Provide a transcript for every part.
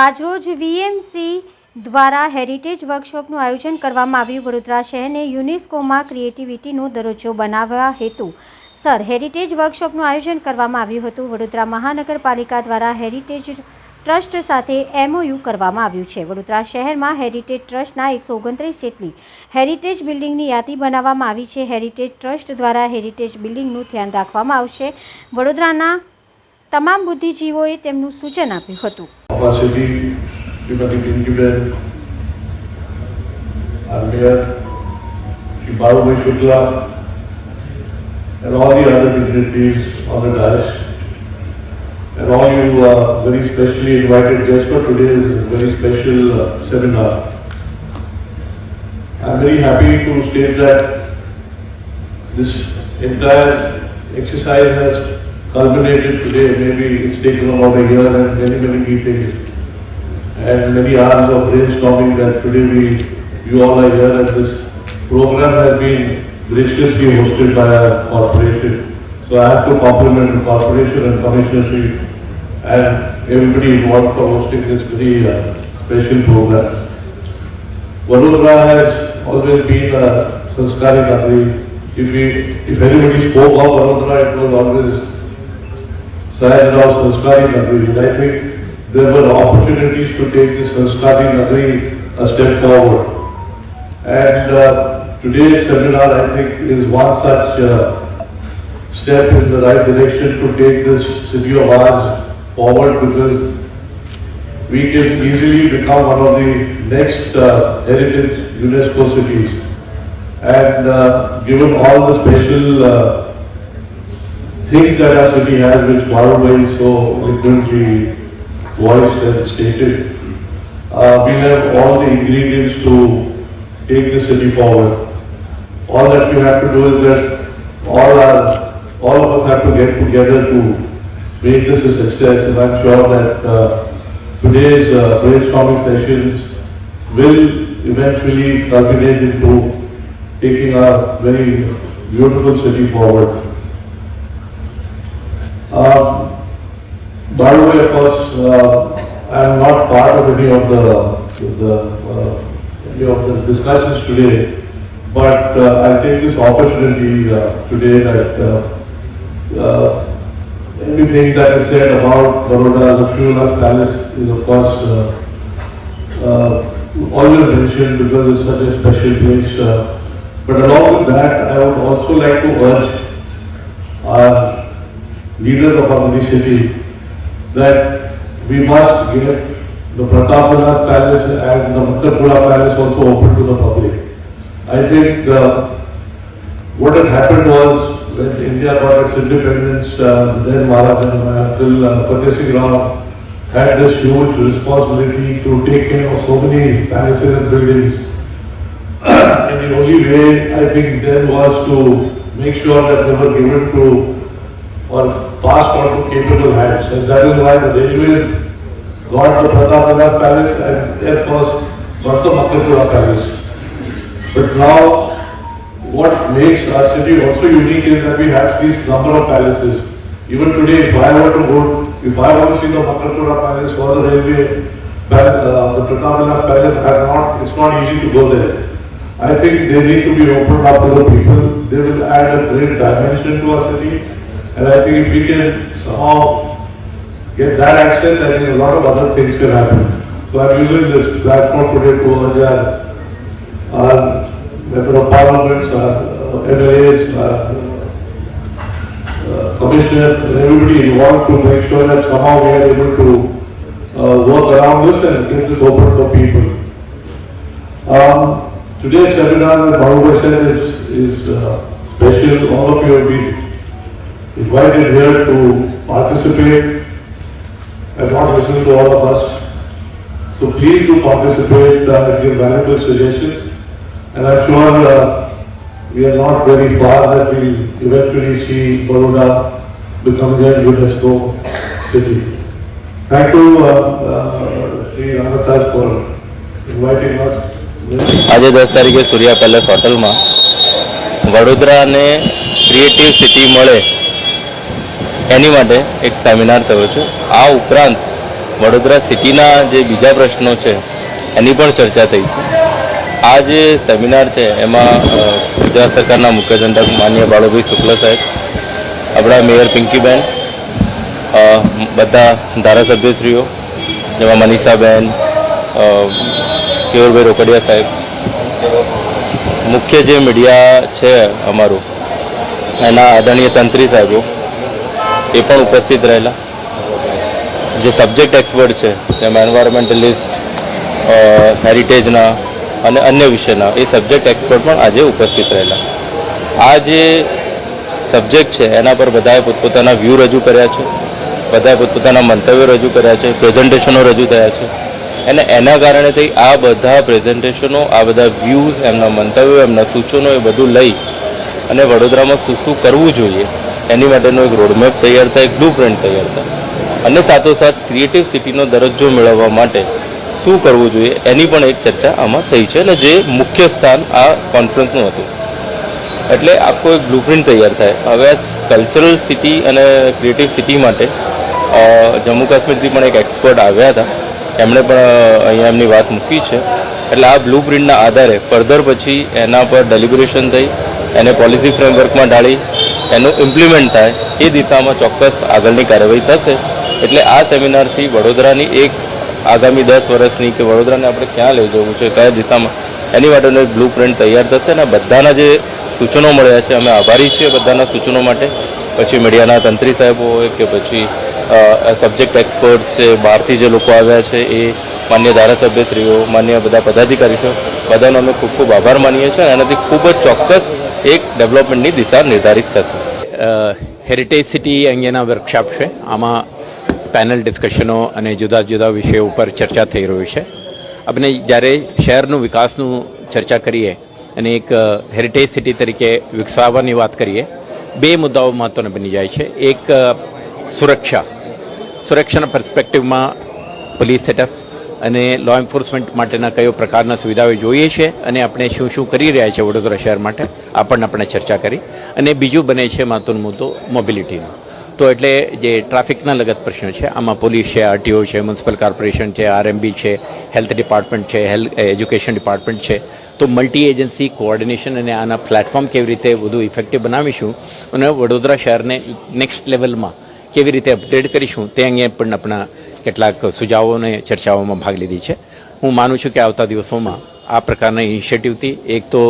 આજરોજ વીએમસી દ્વારા હેરિટેજ વર્કશોપનું આયોજન કરવામાં આવ્યું. વડોદરા શહેરને યુનેસ્કોમાં ક્રિએટિવિટીનો દરજ્જો બનાવવા હેતુ. સર હેરિટેજ વર્કશોપનું આયોજન કરવામાં આવ્યું હતું. વડોદરા મહાનગરપાલિકા દ્વારા હેરિટેજ ટ્રસ્ટ સાથે એમઓયુ કરવામાં આવ્યું છે. વડોદરા શહેરમાં હેરિટેજ ટ્રસ્ટના એકસો ઓગણત્રીસ જેટલી હેરિટેજ બિલ્ડિંગની યાદી બનાવવામાં આવી છે. હેરિટેજ ટ્રસ્ટ દ્વારા હેરિટેજ બિલ્ડિંગનું ધ્યાન રાખવામાં આવશે. વડોદરાના તમામ બુદ્ધિજીવોએ તેમનું સૂચન આપ્યું હતું Shri Barubhai Shukla, and all the other dignitaries on the dais, and all you uh, very specially invited just for today's very special uh, seminar. I'm very happy to state that this entire exercise has culminated today, maybe it's taken about a year and many, many meetings and many hours of brainstorming that today we, you all are here and this program has been graciously hosted by our corporation. So I have to compliment the corporation and commissionership and everybody involved for hosting this very uh, special program. Vadodara has always been a sanskari country. If we, if anybody spoke of Vadodara, it was always Sayad Rao Sanskari Nagari. And I think there were opportunities to take this Sanskari Nagari a step forward. And uh, today's seminar, I think, is one such uh, step in the right direction to take this city of ours forward because we can easily become one of the next uh, heritage UNESCO cities. And uh, given all the special uh, things that our city has, which Marubhai so eloquently voiced and stated, uh, we have all the ingredients to take the city forward. All that we have to do is that all our, all of us have to get together to make this a success, and I'm sure that uh, today's uh, brainstorming sessions will eventually culminate into taking our very beautiful city forward. Um, By the way, of course, uh, I am not part of any of the, the, uh, any of the discussions today, but uh, I take this opportunity uh, today that uh, uh, everything that is said about Baroda, the Lakshmivilas Palace is of course uh, uh, always mentioned because it's such a special place. uh, But along with that, I would also like to urge our leaders of our city that we must get the Pratapadas Palace and the Muttapura Palace also open to the public. I think uh, what had happened was when India got its independence, uh, then Maharaja my uncle Fateh Singh Rao had this huge responsibility to take care of so many palaces and buildings. and the only way I think then was to make sure that they were given to or passed on to capable hands. And that is why the railways got the Pratapagada Palace and Air Force got the Palace. But now, what makes our city also unique is that we have these number of palaces. Even today, if I were to go, if I want to see the Makkapura Palace or the railway, uh, the Pratapagada Palace, am not, it's not easy to go there. I think they need to be opened up to the people. They will add a great dimension to our city. And I think if we can somehow get that access, I think a lot of other things can happen. So I'm using this platform today to urge our, member of parliaments, our uh, MLAs, our uh, commissioner, and everybody involved to make sure that somehow we are able to uh, work around this and get this open for people. Um, Today's seminar, as Babu said, is, is uh, special. All of you have been invited here to participate and not listen to all of us. So please do participate uh, and give valuable suggestions. And I'm sure uh, we are not very far that we eventually see Baroda becoming a UNESCO city. Thank you, uh, uh, Sri Ramasad for inviting us. આજે દસ તારીખે સૂર્યા palace હોટલમાં વડોદરાને creative city મળે એની માટે એક seminar થયો છે. આ ઉપરાંત વડોદરા સિટીના જે બીજા પ્રશ્નો છે, એની પણ ચર્ચા થઈ છે. આ જે સેમિનાર છે, એમાં ગુજરાત સરકારના મુખ્ય દંડક માન્ય બાળુભાઈ શુક્લ સાહેબ, આપણા મેયર પિંકીબેન બધા ધારાસભ્યશ્રીઓ, જેમાં મનીષાબેન કેવરભાઈ રોકડિયા સાહેબ, મુખ્ય જે મીડિયા છે અમારું, એના આદરણીય તંત્રી સાહેબો એ પણ ઉપસ્થિત રહેલા. જે સબ્જેક્ટ એક્સપર્ટ છે જેમાં એન્વાયરમેન્ટલિસ્ટ હેરિટેજના અને અન્ય વિષયના, એ સબ્જેક્ટ એક્સપર્ટ પણ આજે ઉપસ્થિત રહેલા. આ જે સબ્જેક્ટ છે, એના પર બધાએ પોતપોતાના વ્યૂ રજૂ કર્યા છે, બધાએ પોતપોતાના મંતવ્યો રજૂ કર્યા છે પ્રેઝન્ટેશનો રજૂ થયા છે. અને એના કારણે થઈ આ બધા પ્રેઝન્ટેશનો આ બધા વ્યૂઝ એમના મંતવ્યો, એમના સૂચનો એ બધું લઈ અને વડોદરામાં શું શું કરવું જોઈએ એની માટેનો એક રોડમેપ તૈયાર થાય, એક બ્લુ પ્રિન્ટ તૈયાર થાય. અને સાથોસાથ ક્રિએટિવ સિટીનો દરજ્જો મેળવવા માટે શું કરવું જોઈએ, એની પણ એક ચર્ચા આમાં થઈ છે અને જે મુખ્ય સ્થાન આ કોન્ફરન્સનું હતું. એટલે આખો એક બ્લુપ્રિન્ટ તૈયાર થાય. હવે કલ્ચરલ સિટી અને ક્રિએટિવ સિટી માટે જમ્મુ કાશ્મીરથી પણ એક એક્સપર્ટ આવ્યા હતા. એમણે પણ અહીંયા એમની વાત મૂકી છે. એટલે આ બ્લુપ્રિન્ટના આધારે ફર્ધર પછી એના પર ડેલિબ્રેશન થઈ એને પોલિસી ફ્રેમવર્કમાં ઢાળી, એનું ઇમ્પ્લિમેન્ટ થાય, એ દિશામાં ચોક્કસ આગળની કાર્યવાહી થશે. એટલે આ સેમિનારથી વડોદરાની એક આગામી દસ વર્ષની કે વડોદરાને આપણે ક્યાં લઈ જવું છે, કયા દિશામાં, એની માટેનો એક બ્લુ પ્રિન્ટ તૈયાર થશે અને બધાના જે સૂચનો મળ્યા છે, અમે આભારી છીએ બધાના સૂચનો માટે. પછી મીડિયાના તંત્રી સાહેબો હોય કે પછી સબ્જેક્ટ એક્સપર્ટ્સ છે, બહારથી જે લોકો આવ્યા છે, એ માન્ય ધારાસભ્યશ્રીઓ, માન્ય બધા પદાધિકારીઓ, બધાનો અમે ખૂબ ખૂબ આભાર માનીએ છીએ અને એનાથી ખૂબ જ ચોક્કસ એક ડેવલપમેન્ટની દિશા નિર્ધારિત થશે. હેરિટેજ સિટી અંગેના વર્કશોપ છે. આમાં પેનલ ડિસ્કશનો અને જુદા જુદા વિષયો ઉપર ચર્ચા થઈ રહી છે. આપણે જ્યારે શહેરનું વિકાસનું ચર્ચા કરીએ અને એક હેરિટેજ સિટી તરીકે વિકસાવવાની વાત કરીએ, બે મુદ્દાઓ મહત્વના બની જાય છે. એક સુરક્ષા. સુરક્ષાના પર્સપેક્ટિવમાં પોલીસ સેટઅપ અને લો એન્ફોર્સમેન્ટ માટેના કયો પ્રકારના સુવિધાઓ જોઈએ છે અને આપણે શું શું કરી રહ્યા છે વડોદરા શહેર માટે, આ પણ આપણે ચર્ચા કરી. અને બીજું બને છે મહત્વનો મુદ્દો મોબિલિટીનો તો એટલે જે ટ્રાફિકના લગત પ્રશ્નો છે, આમાં પોલીસ છે આરટીઓ છે મ્યુનિસિપલ કોર્પોરેશન છે આરએમબી છે હેલ્થ ડિપાર્ટમેન્ટ છે હેલ્થ એજ્યુકેશન ડિપાર્ટમેન્ટ છે. તો મલ્ટી એજન્સી કોઓર્ડિનેશન અને આના પ્લેટફોર્મ કેવી રીતે વધુ ઇફેક્ટિવ બનાવીશું અને વડોદરા શહેરને નેક્સ્ટ લેવલમાં કેવી રીતે અપડેટ કરીશું, તે અંગે પણ આપણા કેટલાક સુઝાવો ચર્ચાઓમાં ભાગ લીધી છે. હું માનું છું કે આવતા દિવસોમાં આ પ્રકારના ઇનિશિયેટિવથી એક તો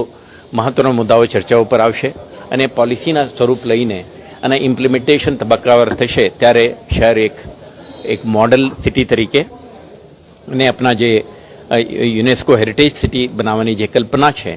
મહત્વના મુદ્દાઓ ચર્ચાઓ પર આવશે અને પોલિસીના સ્વરૂપ લઈને અને ઇમ્પ્લિમેન્ટેશન તબક્કાવાર થશે ત્યારે શહેર એક એક મોડલ સિટી તરીકે અને આપણા જે યુનેસ્કો હેરિટેજ સિટી બનાવવાની જે કલ્પના છે